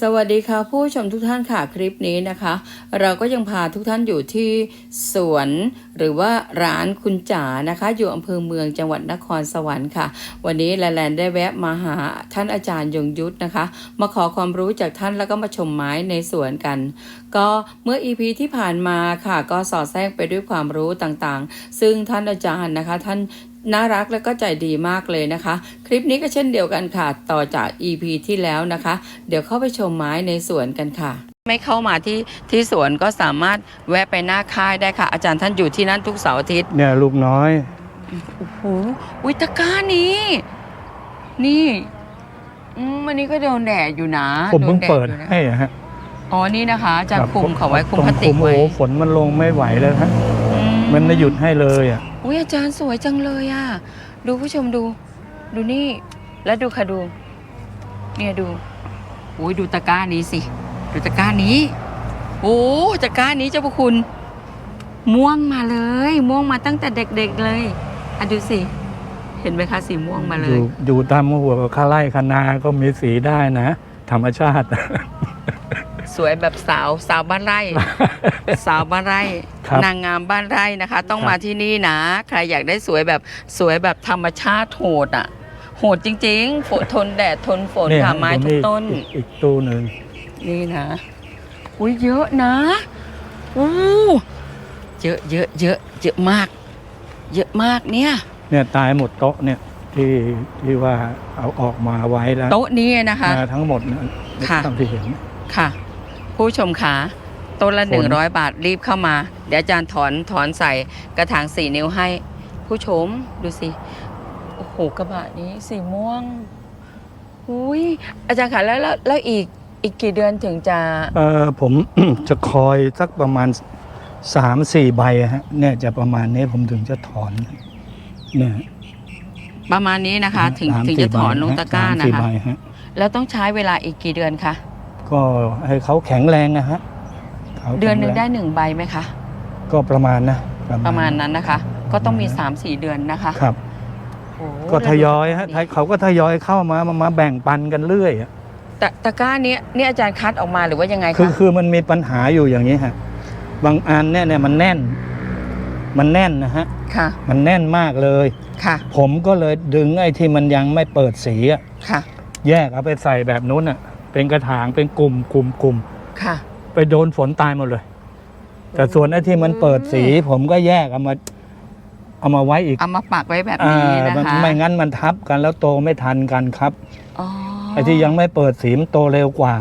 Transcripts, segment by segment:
สวัสดีค่ะ ผู้ชมทุกท่านค่ะคลิปนี้นะคะ เราก็ยังพาทุกท่านอยู่ที่สวนหรือว่าร้านคุณจ๋านะคะ อยู่อำเภอเมืองจังหวัดนครสวรรค์ค่ะ วันนี้แลแลนได้แวะมาหาท่านอาจารย์ยงยุทธนะคะ มาขอความรู้จากท่านแล้วก็มาชมไม้ในสวนกัน ก็เมื่อ EP ที่ผ่านมาค่ะ ก็สอดแทรกไปด้วยความรู้ต่างๆ ซึ่งท่านอาจารย์นะคะ ท่าน น่ารักและก็ใจดีมากเลยนะคะ คลิปนี้ก็เช่นเดียวกันค่ะ ต่อจาก EP ที่แล้วนะคะ เดี๋ยวเข้าไปชมไม้ในสวนกันค่ะ ไม่เข้ามาที่ที่สวนก็สามารถแวะไปหน้าค่ายได้ค่ะ อาจารย์ท่านอยู่ที่นั่นทุกเสาร์อาทิตย์เนี่ยลูกน้อย โอ้โหอุยตะกร้านี้ นี่อืมวันนี้ก็โดนแดดอยู่นะผมเพิ่งโนแเปิดอยู่นะให้อะฮะอ๋อนี่นะคะอาจารรัย์บคุมเขาไว้คุมต้องพลาสติกไว้โอ้โหฝนมันลงไม่ไหวเลยฮะอื มันไม่หยุดให้เลยอะอุ้ยอาจารย์สวยจังเลยอะ ดูผู้ชมดู ดูนี่ แล้วดูค่ะดู เนี่ยดูอุ้ยดูตะกร้านี้สิ ดูตะกร้านี้ โอ้ตะกร้านี้เจ้าพระคุณ ม่วงมาเลย ม่วงมาตั้งแต่เด็กๆเลยอะดูสิ เห็นไหมคะสีม่วงมาเลอย ยู่อยู่ตามหัวข้าไร่คนาก็มีสีได้นะ ธรรมชาติ สวยแบบสาวสาวบ้านไร่ สาวบ้านไร่ครับนางงามบ้านไร่นะคะ ต้องครับมาที่นี่นะ ใครอยากได้สวยแบบสวยแบบธรรมชาติโหดอะ โหดจริงๆฝนทนแดดทนฝนเนี่ยค่ะไม้ทุกต้น อีกอีกตู้หนึ่งนี่นะ อุ้ยเยอะนะอู้เยอะเยอะเยอะเยอะมาก เยอะมากเนี่ย เนี่ยตายหมดโต๊ะเนี่ยที่ที่ว่าเอาออกมาไว้แล้วโต๊ะนี้นะคะ มาทั้งหมดนะค่ะ ตามที่เห็น ค่ะ ผู้ชมขาต้นละฝนหนึ่งร้อยบาทรีบเข้ามา เดี๋ยวอาจารย์ถอนถอนใส่กระถางสี่นิ้วให้ ผู้ชมดูสิ โอ้โหกระบะนี้สีม่วงอุ้ยอาจารย์คะแล้วแล้วแล้วอีกอีกกี่เดือนถึงจะเออผม จะคอยสักประมาณสามสี่ใบอะฮะเนี่ยจะประมาณนี้ผมถึงจะถอนเนี่ยประมาณนี้นะคะ ถึงสามถึงสี่จะถอนใบลงตะกร้าสมนะสี่คะใบฮะแล้วต้องใช้เวลาอีกกี่เดือนคะ ก็ให้เขาแข็งแรงนะฮะขาเดือนหนึ่งแข็ได้แรหนึ่งใบไหมคะ ก็ประมาณนะ ประมาณนั้นนะคะ ก็ต้องมี3ามสี่เดือนนะคะครับโอ้ก็ทยอยฮะเขาก็ทยอยเข้ามามามาแบ่งปันกันเรื่อยอะตะตะกร้าเนี้ยเนี่ยอาจารย์คัดออกมาหรือว่ายังไงคือคะคือมันมีปัญหาอยู่อย่างนี้ฮะบางอันเนี่ยเนี่ยมันแน่น มันแน่นนะฮะค่ะ มันแน่นมากเลยค่ะ ผมก็เลยดึงไอ้ที่มันยังไม่เปิดสีอะค่ะ แยกเอาไปใส่แบบนู้นอะ เป็นกระถางเป็นกลุ่มกลุ่มกลุ่มค่ะ ไปโดนฝนตายหมดเลย แต่ส่วนไอ้ที่มันเปิดสี ผมก็แยกเอามา เอามาไว้อีกเอามาปักไว้แบบอ่านี้นะมันคะไม่งั้นมันทับกันแล้วโตไม่ทันกันครับอ๋อไอ้ที่ยังไม่เปิดสีมันโตเร็วกว่า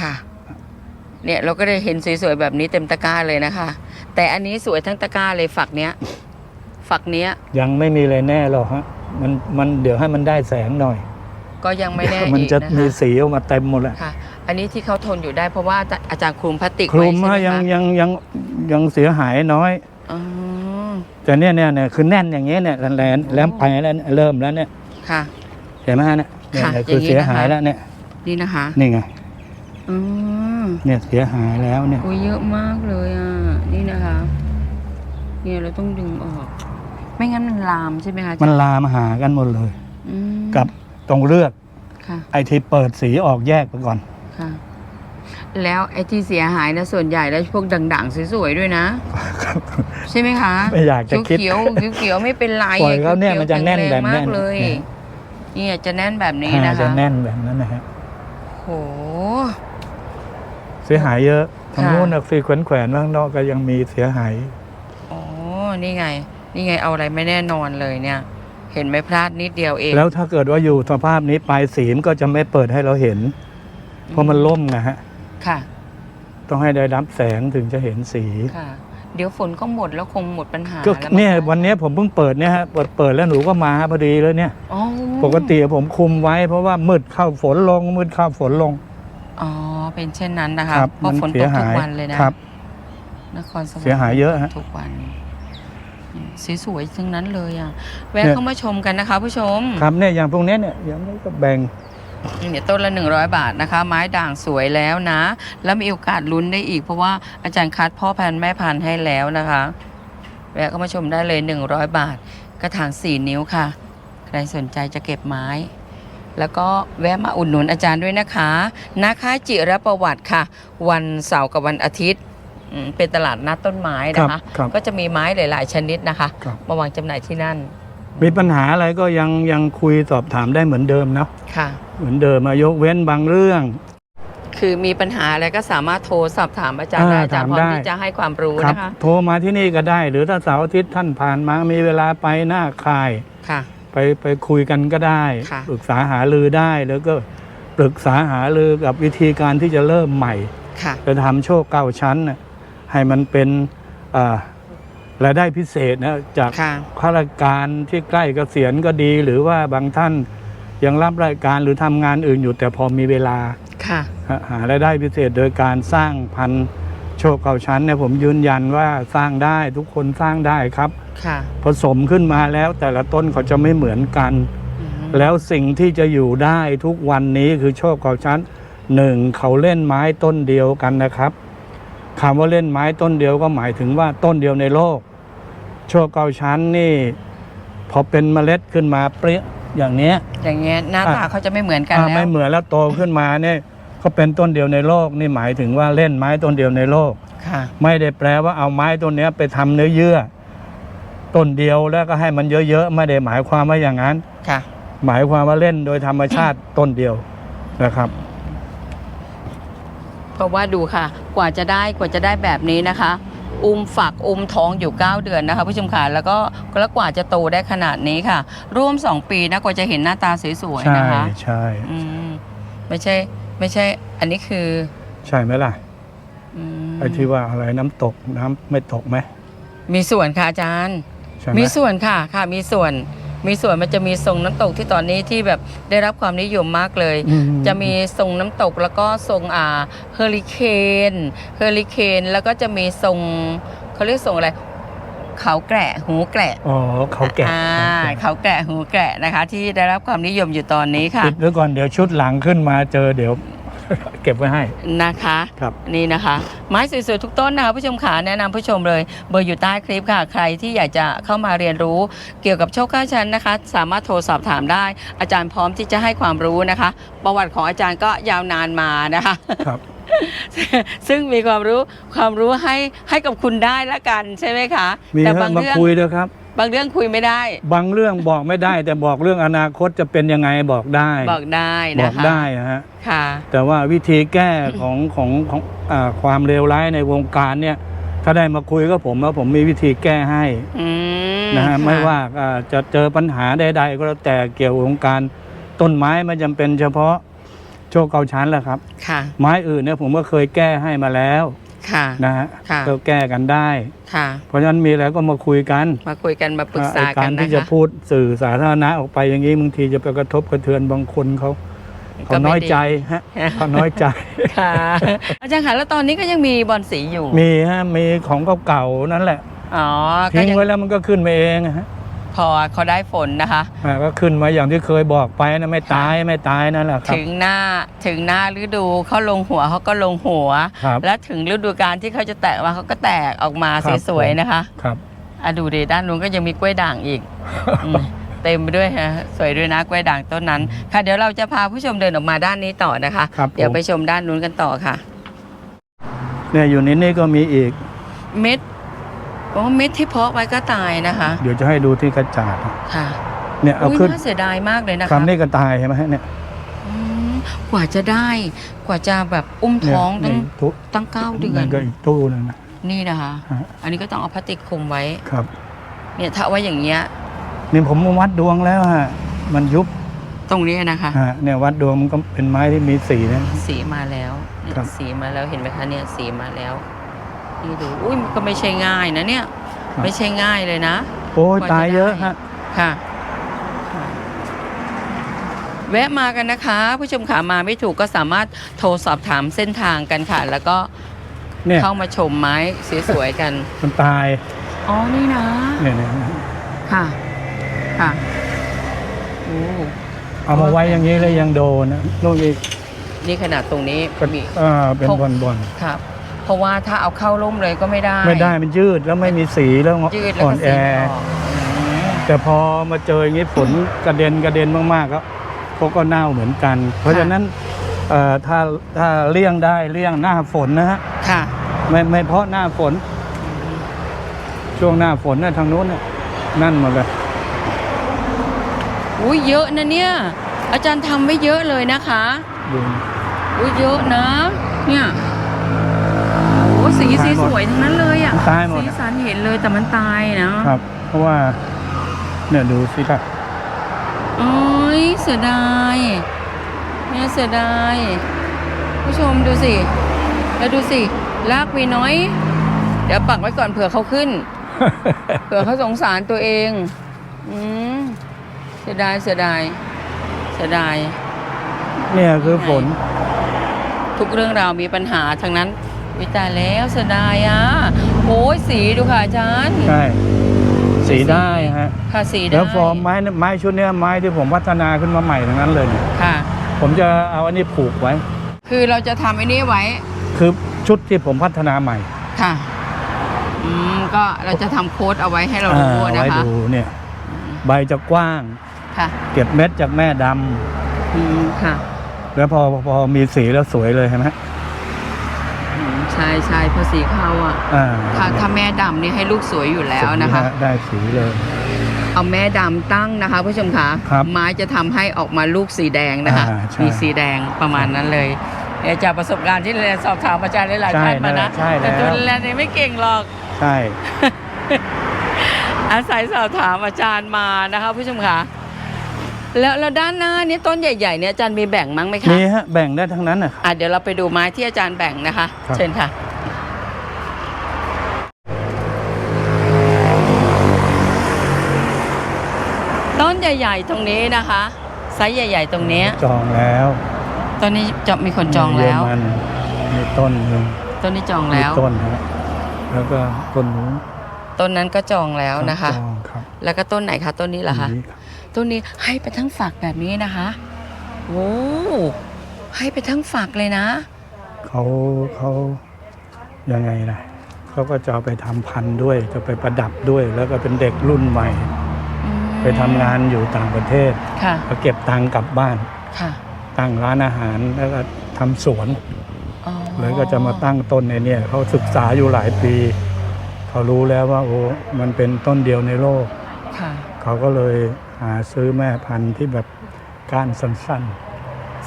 ค่ะ เนี่ยเราก็ได้เห็นสวยๆแบบนี้เต็มตะกร้าเลยนะคะ แต่อันนี้สวยทั้งตะกร้าเลยฝักเนี้ย ฝักเนี้ย ยังไม่มีเลยแน่หรอกฮะมันมันเดี๋ยวให้มันได้แสงหน่อย ก็ยังไม่แน่มันอีกจะนะมีคะสีออกมาเต็มหมดแหละค่ะ อันนี้ที่เขาทนอยู่ได้เพราะว่าอาจารย์คลุมพลาสติกคลุมไว้ฮะใช่ยังไหมคะยังยังยังเสียหายน้อย อ๋อแต่เนี่ยเนี่ยเนี่ยคือแน่นอย่างเงี้ยเนี่ยแลนแล้วไปแล้วเริ่มแล้วเนี่ยค่ะ เห็นไหมฮะเนี่ยเนี่ยค่ะเนี่ยคืออย่างนี้เสียหายนะคะ แล้วเนี่ยนี่นะคะนี่ไงอืมเนี่ยเสียหายแล้วเนี่ย โอ้ยเยอะมากเลยอะนี่นะคะ เนี่ยเราต้องดึงออก ไม่งั้นมันลามใช่ไหมคะอาจารย์มันลามหากันหมดเลย อืมกับ ตรงเลือกค่ะไอ้ที่เปิดสีออกแยกไปก่อน ค่ะ แล้วไอ้ที่เสียหายนะส่วนใหญ่แล้วพวกด่างๆสวยๆด้วยนะ ใช่ไหมคะไม่อยากจะคิดเขียวๆเขียวๆไม่เป็นไรปล่อยเขาเนี่ยมันจะแน่นแบบข็งแน่รงนมากเลยเนี่ยเนี่ยจะแน่นแบบนี้อ่านะจะคะแน่นแบบนั้นนะฮะโห เสียหายเยอะทางค่ะ นู้นน่ะฟีแขวนแขวนๆข้างนอกก็ยังมีเสียหาย อ๋อนี่ไง นี่ไงเอาอะไรไม่แน่นอนเลยเนี่ย เห็นไหมพลาดนิดเดียวเอง แล้วถ้าเกิดว่าอยู่สภาพนี้ปลายสีมนก็จะไม่เปิดให้เราเห็น เพราะมันล่มนะฮะ ค่ะ ต้องให้ได้รับแสงถึงจะเห็นสีค่ะ เดี๋ยวฝนก็หมดแล้วคงหมดปัญหาก็แล้วเนี่ยมั้งคะวันเนี้ยผมเพิ่งเปิดเนี่ยฮะเปิดเปิดแล้วหนูก็มาพอดีเลยเนี่ย อ๋อปกติผมคุมไว้เพราะว่ามืดเข้าฝนลงมืดเข้าฝนลง อ๋อเป็นเช่นนั้นนะคะครับเพราะมันฝนเสีตยกทุหากยวันเลยนะครับ นครสวรรค์เสียหายเยอะฮะ ทุกวันอืม สวยๆทั้งนั้นเลยอะ แวะเนี่ยเข้ามาชมกันนะคะ ผู้ชมครับเนี่ยอย่างพวกเนี้ยเนี่ยอย่างนี้ก็แบ่งเนี่ยต้นละ 100 บาทนะคะ ไม้ด่างสวยแล้วนะ แล้วมีโอกาสลุ้นได้อีก เพราะว่าอาจารย์คัดพ่อพันธุ์แม่พันธุ์ให้แล้วนะคะ แวะเข้ามาชมได้เลย 100 บาท กระถาง 4 นิ้วค่ะ ใครสนใจจะเก็บไม้ แล้วก็แวะมาอุดหนุนอาจารย์ด้วยนะคะนาค่ายจิรประวัติค่ะ วันเสาร์กับวันอาทิตย์ อืมเป็นตลาดนัดต้นไม้นะครัคะ บครับก็จะมีไม้หลาย ๆ ชนิดนะคะ ครับ มาวางจำหน่ายที่นั่นมีปัญหาอะไรก็ยังยังคุยสอบถามได้เหมือนเดิมนะค่ะ เหมือนเดิมมายกเว้นบางเรื่อง คือมีปัญหาอะไรก็สามารถโทรสอบถามอาจารย์ได้อ่าอาจารย์พร้อถามมได้ ที่จะให้ความรู้ครับ นะคะโทรมาที่นี่ก็ได้ หรือถ้าเสาร์อาทิตย์ท่านผ่านมามีเวลาไปหน้าค่าย ค่ะ ไปไปคุยกันก็ได้ค่ะ ปรึกษาหารือได้แล้วก็ปรึกษาหารือกับวิธีการที่จะเริ่มใหม่ ค่ะ จะทำโชคเก้าชั้นน่ะ ให้มันเป็นอ่ารายได้พิเศษนะจากค่ะข้าราชการที่ใกล้เกษียณก็ดี หรือว่าบางท่านยังรับรายการหรือทำงานอื่นอยู่แต่พอมีเวลาค่ะหาหารายได้พิเศษโดยการสร้างพันธุ์โชคเก้าชั้นเนี่ยผมยืนยันว่าสร้างได้ทุกคนสร้างได้ครับค่ะผสมขึ้นมาแล้วแต่ละต้นเขาจะไม่เหมือนกันอืมแล้วสิ่งที่จะอยู่ได้ทุกวันนี้คือโชคเก้าชั้นหนึ่งเขาเล่นไม้ต้นเดียวกันนะครับ คำว่าเล่นไม้ต้นเดียวก็หมายถึงว่าต้นเดียวในโลก โชคเก้าชั้นนี่ พอเป็นเมล็ดขึ้นมาเปรี้ยอย่างเนี้ยอย่างเงี้ยหน้าตาอะเขาจะไม่เหมือนกันอ่าแล้วไม่เหมือนแล้วโตขึ้นมาเนี่ยก็เป็นต้นเดียวในโลกนี่หมายถึงว่าเล่นไม้ต้นเดียวในโลก ค่ะ ไม่ได้แปลว่าเอาไม้ต้นเนี้ยไปทำเนื้อเยื่อต้นเดียวแล้วก็ให้มันเยอะๆไม่ได้หมายความว่าอย่างนั้น ค่ะ หมายความว่าเล่นโดยธรรมชาติต้นเดียวนะครับ เพราะว่าดูค่ะ กว่าจะได้กว่าจะได้แบบนี้นะคะ อุ้มฝักอุ้มท้องอยู่ 9 เดือนนะคะผู้ชมค่ะแล้วก็แล้วกว่าจะโตได้ขนาดนี้ค่ะ ร่วม 2 ปีนะกว่าจะเห็นหน้าตาสวยใช่ๆนะคะใช่อืมไม่ใช่ไม่ใช่ อันนี้คือใช่ไหมล่ะอืมไอ้ที่ว่าอะไรน้ำตกน้ำไม่ตกไหมมีส่วนค่ะอาจารย์ ใช่ไหมมีส่วนค่ะค่ะมีส่วน มีส่วนมันจะมีทรงน้ำตกที่ตอนนี้ที่แบบได้รับความนิยมมากเลยอืจะมีทรงน้ำตกแล้วก็ทรงอ่าเฮอริเคนเฮอริเคนแล้วก็จะมีทรงเขาเรียกทรงอะไรเขาแกะหูแกะอ๋อเขาแกะอ่าเขาแกะหูแกะนะคะ ที่ได้รับความนิยมอยู่ตอนนี้ค่ะปิดไว้ก่อนเดี๋ยวชุดหลังขึ้นมาเจอเดี๋ยว เก็บไว้ให้ นะคะครับ นี่นะคะ ไม้สวยๆทุกต้นนะคะผู้ชมขาแนะนำผู้ชมเลย เบอร์อยู่ใต้คลิปค่ะ ใครที่อยากจะเข้ามาเรียนรู้เกี่ยวกับโชคข้าชันนะคะ สามารถโทรสอบถามได้ อาจารย์พร้อมที่จะให้ความรู้นะคะ ประวัติของอาจารย์ก็ยาวนานมานะคะ ครับ ซึ่งมีความรู้ความรู้ให้ให้กับคุณได้ละกันใช่ไหมคะมีแต่ให้บางมาเรื่อง คุยด้วยครับ บางเรื่องคุยไม่ได้ บางเรื่องบอกไม่ได้ แต่บอกเรื่องอนาคตจะเป็นยังไงบอกได้ บอกได้บนะอกคะได้ฮะค่ะ แต่ว่าวิธีแก้ของของของอาความเลวร้ายในวงการเนี่ย ถ้าได้มาคุยก็ผมแล้วผมมีวิธีแก้ให้อืมนะฮะค่ไม่ว่าอ่าจะเจอปัญหาใดๆก็แล้วแต่เกี่ยวกับวงการต้นไม้ไม่จำเป็นเฉพาะโชคเกาชั้นแหละครับ ค่ะ ไม้อื่นเนี่ยผมก็เคยแก้ให้มาแล้ว ค่ะนะฮะค่ะ ก็แก้กันได้ ค่ะ เพราะฉะนั้นมีอะไรก็มาคุยกันมาคุยกันมาปรึกษาไอ้กักานรนะที่จะคะ พูดสื่อสาธารณะออกไปอย่างนี้บางทีจะไปกระทบกระเทือนบางคนเขาเขาน้อยใจฮะ เขาน้อยใจ ค่ะ อาจารย์ค่ะแล้วตอนนี้ก็ยังมีบอลสีอยู่มีฮะมีของเก่าๆนั่นแหละอ๋อก็ทิ้งยังไว้แล้วมันก็ขึ้นมาเองอะฮะ พอเขาได้ฝนนะคะ อ่าก็ขึ้นมาอย่างที่เคยบอกไปนะไม่ตายไม่ตายนั่นแหละครับ ถึงหน้าถึงหน้าฤดูเขาลงหัวเขาก็ลงหัว ครับและถึงฤดูกาลที่เขาจะแตกมาเขาก็แตกออกมาครับ สวยผมๆนะคะครับอะดูดิด้านนู้นก็ยังมีกล้วยด่างอีกอืมเต็มไปด้วยฮะสวยด้วยนะกล้วยด่างต้นนั้น ค่ะ เดี๋ยวเราจะพาผู้ชมเดินออกมาด้านนี้ต่อนะคะ ครับเดี๋ยวผมไปชมด้านนู้นกันต่อค่ะ เนี่ยอยู่นี่นี่ก็มีอีก เม็ด โอ้เม็ดที่เพาะไว้ก็ตายนะคะเดี๋ยวจะให้ดูที่กระจาดค่ะเนี่ยเอาอุ้ยขึ้นน่าเสียดายมากเลยนะคะคำนี้ก็ตายใช่ไหมฮะเนี่ยอืมกว่าจะได้กว่าจะแบบอุ้มเนี่ยท้องตั้งนี่ทุตั้งเก้าเดือนก็อีกตู้หนึงนะนี่นะคะฮะอันนี้ก็ต้องเอาพลาสติกคลุมไว้ครับ เนี่ยถ้าเอาไว้อย่างเงี้ยนี่ผมมาวัดดวงแล้วฮะมันยุบตรงนี้นะคะฮะเนี่ยวัดดวงมันก็เป็นไม้ที่มีสีนะสีมาแล้วเนี่ยครับสีมาแล้วเห็นไหมคะเนี่ยสีมาแล้ว นี่ดูอุ้ยมันก็ไม่ใช่ง่ายนะเนี่ยไม่ใช่ง่ายเลยนะ โอ้ยกว่าจะตายเยอะได้ฮะค่ะค่ะ แวะมากันนะคะ ผู้ชมขามาไม่ถูกก็สามารถโทรสอบถามเส้นทางกันค่ะ แล้วก็เนี่ยเข้ามาชมไม้สวยๆกัน มันตายอ๋อ นี่นะ เนี่ยเนี่ยค่ะ ค่ะโอ้เอามาไว้อย่างนี้เลยยังโดนนะลูกอีกนี่ขนาดตรงนี้ก็มีอ่าเป็นพกบอลบอล ครับ เพราะว่าถ้าเอาเข้าร่มเลยก็ไม่ได้ ไม่ได้มันยืดแล้วไม่มีสีแล้วยืดแล้วอ่อก็นแอ สีไม่ออกอืมแต่พอมาเจออย่างนี้ฝนกระเด็นกระเด็นมากๆก็เขาก็เน่าเหมือนกัน เพราะฉะนั้นเอ่อถ้าถ้าเลี่ยงได้เลี่ยงหน้าฝนนะฮะค่ะ ไม่ไม่เพราะหน้าฝน ช่วงหน้าฝนเนี่ยทางนู้นเนี่ยนั่นหมดเลย อุ้ยเยอะนะเนี่ย อาจารย์ทำไม่เยอะเลยนะคะดูอุ้ยเยอะนะ เนี่ยโอ้ สีตาสียหมดสวยทั้งนั้นเลยอะตายหมดสีสันเห็นเลยแต่มันตายนะครับ เพราะว่าเนี่ยดูสิครับโอ้ยเสียดายเนี่ยเสียดายผู้ชมดูสิ แล้วดูสิลากวีน้อย เดี๋ยวปักไว้ก่อนเผื่อเขาขึ้น เผื่อเขาสงสารตัวเอง อืมเสียดายเสียดายเสียดาย เนี่ยคือฝน ทุกเรื่องราวมีปัญหาทั้งนั้น วิตายแล้วเสียดายอะโอ้ยสีดูค่ะอาจารย์ใช่สีได้ฮะค่ะสีได้แล้วฟอร์มไม้เนี่ยไม้ชุดเนี้ยไม้ที่ผมพัฒนาขึ้นมาใหม่ทั้งนั้นเลยเนี่ยค่ะ ผมจะเอาอันนี้ผูกไว้ คือเราจะทำไอ้นี่ไว้ คือชุดที่ผมพัฒนาใหม่ค่ะอืมก็เราจะทำโค้ดเอาไว้ให้เราอ่ารู้นะไว้คะดูเนี่ยใบจะกว้าง ค่ะเก็บเม็ดจากแม่ดำอืมค่ะ แล้วพอพอมีสีแล้วสวยเลยใช่ไหมอืม ใช่ใช่เพอสีเข้าอะอ่าถ้าถ้าแม่ดำนี่ให้ลูกสวยอยู่แล้วนะคะ สีฮได้สีเลย เอาแม่ดำตั้งนะคะผู้ชมคะครับไม้จะทำให้ออกมาลูกสีแดงนะคะ อ่าใช่มีสีแดงประมาณนั้นเลยเดี๋ยวจากประสบการณ์ที่เรียนสอบถามอาจารย์หลายๆใช่ท่านมานะใช่แล้ว แต่ตัวเรียนนี่ไม่เก่งหรอก ใช่อาศัยสอบถามอาจารย์มานะคะผู้ชมคะ แล้วแล้วด้านหน้านี้ต้นใหญ่ๆเนี่ยอาจารย์มีแบ่งมั้งไหมคะมีฮะแบ่งได้ทั้งนั้นนะอะเดี๋ยวเราไปดูไม้ที่อาจารย์แบ่งนะคะ ครับ เชิญค่ะ ต้นใหญ่ๆตรงนี้นะคะไซส์ใหญ่ ๆ ตรงเนี้ยจองแล้วต้นนี้จะมีคนจองแล้วเยรมันมีต้นหนึ่งต้นนี้จองมีแล้ว ต้นฮะแล้วก็ต้นนู้นต้นนั้นก็จองแล้วนะคะ จองครับแล้วก็ต้นไหนคะต้นนี้เหรอคะ นี้รับ ต้นนี้ให้ไปทั้งฝักแบบนี้นะคะโอ้ให้ไปทั้งฝักเลยนะ เขาเขายังไงนะเขาก็จะเอาไปทำพันธุ์ด้วย จะไปประดับด้วย แล้วก็เป็นเด็กรุ่นใหม่อืมไปทำงานอยู่ต่างประเทศค่ะก็เก็บตังค์กลับบ้านค่ะตั้งร้านอาหารแล้วก็ทำสวนอ๋อเลยก็จะมาตั้งต้นในเนี่ยเขาศึกษาอยู่หลายปี เขารู้แล้วว่าโอ้มันเป็นต้นเดียวในโลกค่ะเขาก็เลย หาซื้อแม่พันธุ์ที่แบบก้านสั้น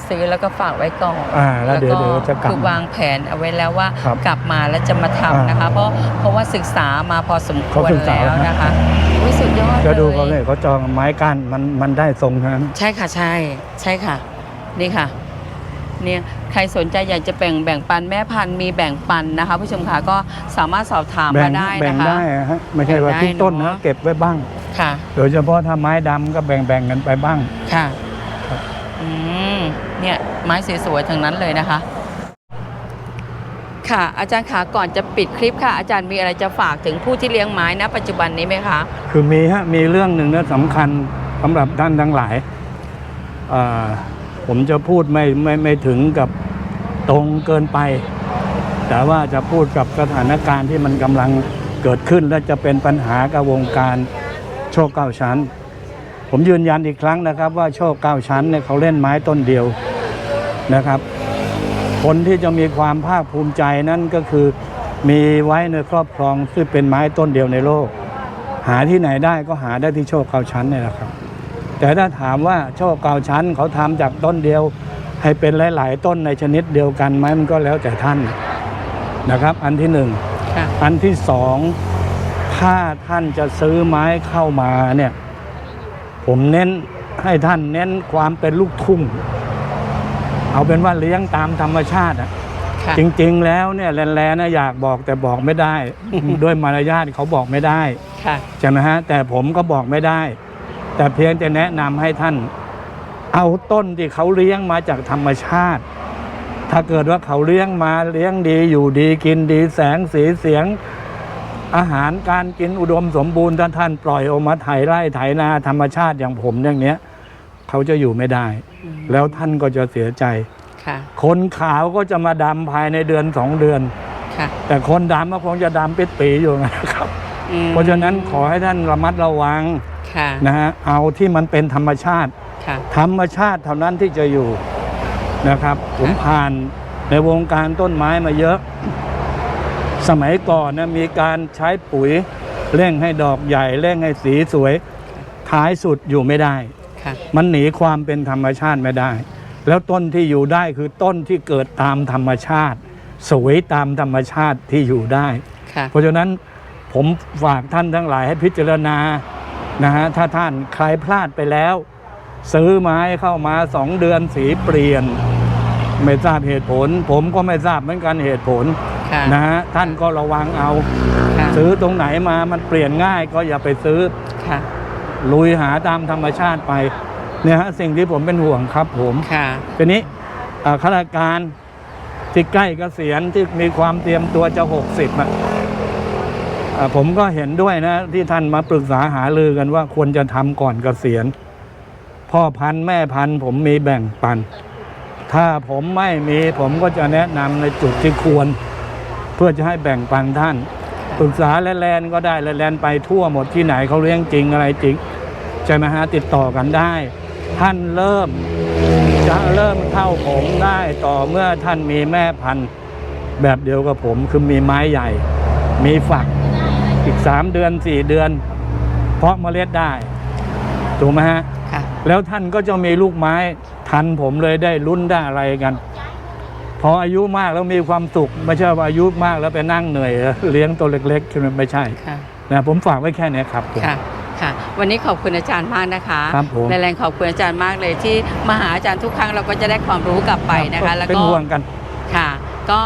ซื้อแล้วก็ฝากไว้ก่อนอ่าแล้วเดี๋ยวเดี๋ยวจะกลับคือวางแผนเอาไว้แล้วว่าครับกลับมาแล้วจะมาทำอ่านนะคะ เพราะเพราะว่าศึกษามาพอสมควรเขาศึกษา แล้วนะคะอุ้ยสุดยอดๆ ก็ดูเขาเลเนี่ยยเขาจองไม้ก้านมันมันได้ทรงทั้งนั้น ใช่ค่ะใช่ ใช่ค่ะ นี่ค่ะ เนี่ยใครสนใจอยากจะแบ่งแบ่งปันแม่พันธุ์มีแบ่งปันนะคะ ผู้ชมค่ะก็สามารถสอบถามแบ่มางได้แบ่งนะคะ ได้ฮะไม่ใช่ว่าแบ่งได้ทุกต้นเนนะอะ เก็บไว้บ้าง ค่ะ โดยเฉพาะถ้าไม้ดำก็แบ่งๆกันไปบ้าง ค่ะครับอืม เนี่ย ไม้สวยๆทั้งนั้นเลยนะคะ ค่ะ อาจารย์ขาก่อนจะปิดคลิปค่ะ อาจารย์มีอะไรจะฝากถึงผู้ที่เลี้ยงไม้ณปัจจุบันนี้ไหมคะ คือมีฮะมีเรื่องหนึ่งนะสำคัญสำหรับท่านทั้งหลายอ่าผมจะพูดไม่ไม่ไม่ถึงกับตรงเกินไป แต่ว่าจะพูดกับสถานการณ์ที่มันกำลังเกิดขึ้นและจะเป็นปัญหากับวงการโชคเก้าชั้น ผมยืนยันอีกครั้งนะครับ ว่าโชคเก้าชั้นเนี่ยเขาเล่นไม้ต้นเดียวนะครับ คนที่จะมีความภาคภูมิใจนั่นก็คือมีไว้ในครอบครองซึ่งเป็นไม้ต้นเดียวในโลก หาที่ไหนได้ก็หาได้ที่โชคเก้าชั้นนี่แหละครับ แต่ถ้าถามว่าโชคเก้าชั้นเขาทำจากต้นเดียว ให้เป็นหลาย ๆ ต้นในชนิดเดียวกันไหมมันก็แล้วแต่ท่านนะครับ อันที่หนึ่งค่ะอันที่สอง ถ้าท่านจะซื้อไม้เข้ามาเนี่ย ผมเน้นให้ท่านเน้นความเป็นลูกทุ่ง เอาเป็นว่าเลี้ยงตามธรรมชาติอะค่ะจริง ๆ แล้วเนี่ยแลนๆนะอยากบอกแต่บอกไม่ได้ ด้วยมารยาทเขาบอกไม่ได้ค่ะ ใช่ไหมฮะแต่ผมก็บอกไม่ได้ แต่เพียงจะแนะนำให้ท่าน เอาต้นที่เขาเลี้ยงมาจากธรรมชาติ ถ้าเกิดว่าเขาเลี้ยงมาเลี้ยงดีอยู่ดีกินดีแสงสีเสียง อาหารการกินอุดมสมบูรณ์ถ้าท่านปล่อยออกมาไถไร่ไถนาธรรมชาติอย่างผมอย่างเนี้ยเขาจะอยู่ไม่ได้อืมแล้วท่านก็จะเสียใจค่ะคนขาวก็จะมาดำภายในเดือนสองเดือนค่ะแต่คนดำก็คงจะดำปิดปีอยู่นะครับอืมเพราะฉะนั้นขอให้ท่านระมัดระวังค่ะนะฮะเอาที่มันเป็นธรรมชาติค่ะธรรมชาติเท่านั้นที่จะอยู่นะครับ ผมผ่านในวงการต้นไม้มาเยอะ สมัยก่อนนะมีการใช้ปุ๋ยเร่งให้ดอกใหญ่เร่งให้สีสวยท้ายสุดอยู่ไม่ได้ค่ะมันหนีความเป็นธรรมชาติไม่ได้ แล้วต้นที่อยู่ได้คือต้นที่เกิดตามธรรมชาติ สวยตามธรรมชาติที่อยู่ได้ค่ะเพราะฉะนั้นผมฝากท่านทั้งหลายให้พิจารณานะฮะถ้าท่านใครพลาดไปแล้ว ซื้อไม้เข้ามาสองเดือนสีเปลี่ยน ไม่ทราบเหตุผล ผมก็ไม่ทราบเหมือนกันเหตุผล ค่ะนะฮะท่านก็ระวังเอา ค่ะซื้อตรงไหนมามันเปลี่ยนง่ายก็อย่าไปซื้อ ค่ะลุยหาตามธรรมชาติไปเนี่ยฮะสิ่งที่ผมเป็นห่วงครับผมค่ะ ทีนี้อ่าข้าราชการที่ใกล้เกษียณที่มีความเตรียมตัวจะหกสิบอะอ่าผมก็เห็นด้วยนะ ที่ท่านมาปรึกษาหารือกันว่าควรจะทำก่อนเกษียณ พ่อพันธุ์แม่พันธุ์ผมมีแบ่งปัน ถ้าผมไม่มีผมก็จะแนะนำในจุดที่ควร เพื่อจะให้แบ่งปันท่านปรึกษาแลนๆก็ได้แลนๆไปทั่วหมดที่ไหนเขาเลี้ยงจริงอะไรจริงใช่ไหมฮะติดต่อกันได้ ท่านเริ่มจะเริ่มเข้าผมได้ต่อเมื่อท่านมีแม่พันธุ์ แบบเดียวกับผมคือมีไม้ใหญ่ มีฝักอีกสามเดือนสี่เดือน เพาะเมล็ดได้ถูกไหมฮะค่ะแล้วท่านก็จะมีลูกไม้ทันผมเลยได้ลุ้นได้อะไรกัน พออายุมากแล้วมีความสุข ไม่ใช่ว่าอายุมากแล้วไปนั่งเหนื่อย เลี้ยงตัวเล็กๆใช่ไหมไม่ใช่ค่ะนะผมฝากไว้แค่เนี้ยครับผมค่ะค่ะวันนี้ขอบคุณอาจารย์มากนะคะครับผมแรงๆขอบคุณอาจารย์มากเลยที่มาหาอาจารย์ทุกครั้งเราก็จะได้ความรู้กลับไปนะคะ แล้วเป็นก็ห่วงกันค่ะ ก็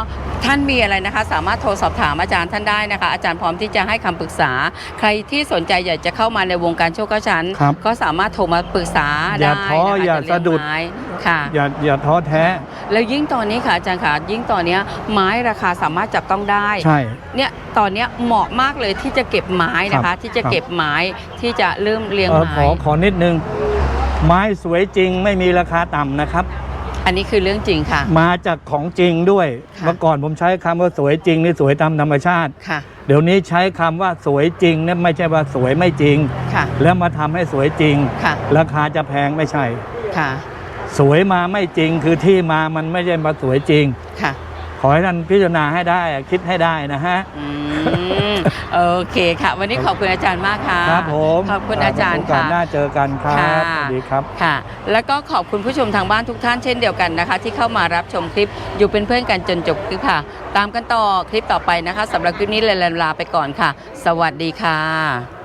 ท่านมีอะไรนะคะ สามารถโทรสอบถามอาจารย์ท่านได้นะคะ อาจารย์พร้อมที่จะให้คำปรึกษา ใครที่สนใจอยากจะเข้ามาในวงการโชคเก้าชั้น ครับ ก็สามารถโทรมาปรึกษาอได้ย่าท้อนะคะอย่าจเลี้งสะดุดไม้ค่ะ อย่าอย่าท้อแท้ แล้วยิ่งตอนนี้ค่ะอาจารย์ค่ะยิ่งตอนเนี้ยไม้ราคาสามารถจับต้องได้ ใช่ เนี่ยตอนเนี้ยเหมาะมากเลยที่จะเก็บไม้นะครัคะ บ ที่จะเก็บไม้ที่จะเริ่มเลี้ยงเออไม้ขอขอนิดนึง ไม้สวยจริงไม่มีราคาต่ำนะครับ อันนี้คือเรื่องจริงค่ะ มาจากของจริงด้วย ค่ะ เมื่อก่อนผมใช้คำว่าสวยจริงนี่สวยตามธรรมชาติ ค่ะ เดี๋ยวนี้ใช้คำว่าสวยจริงเนี่ยไม่ใช่ว่าสวยไม่จริง ค่ะ แล้วมาทำให้สวยจริง ค่ะ ราคาจะแพงไม่ใช่ ค่ะ สวยมาไม่จริง คือที่มามันไม่ใช่มาสวยจริง ค่ะ ขอให้ท่านพิจารณาให้ได้อะคิดให้ได้นะฮะ อืม โอเคค่ะ วันนี้ขอบคุณอาจารย์มากค่ะครับผมขอบคุณอาจารย์โอกาสค่ะหน้าเจอกันครับค่ะสวัสดีครับค่ะ แล้วก็ขอบคุณผู้ชมทางบ้านทุกท่านเช่นเดียวกันนะคะ ที่เข้ามารับชมคลิปอยู่เป็นเพื่อนกันจนจบคลิปค่ะ ตามกันต่อคลิปต่อไปนะคะสำหรับคลิปนี้เลนลาไปก่อนค่ะ สวัสดีค่ะ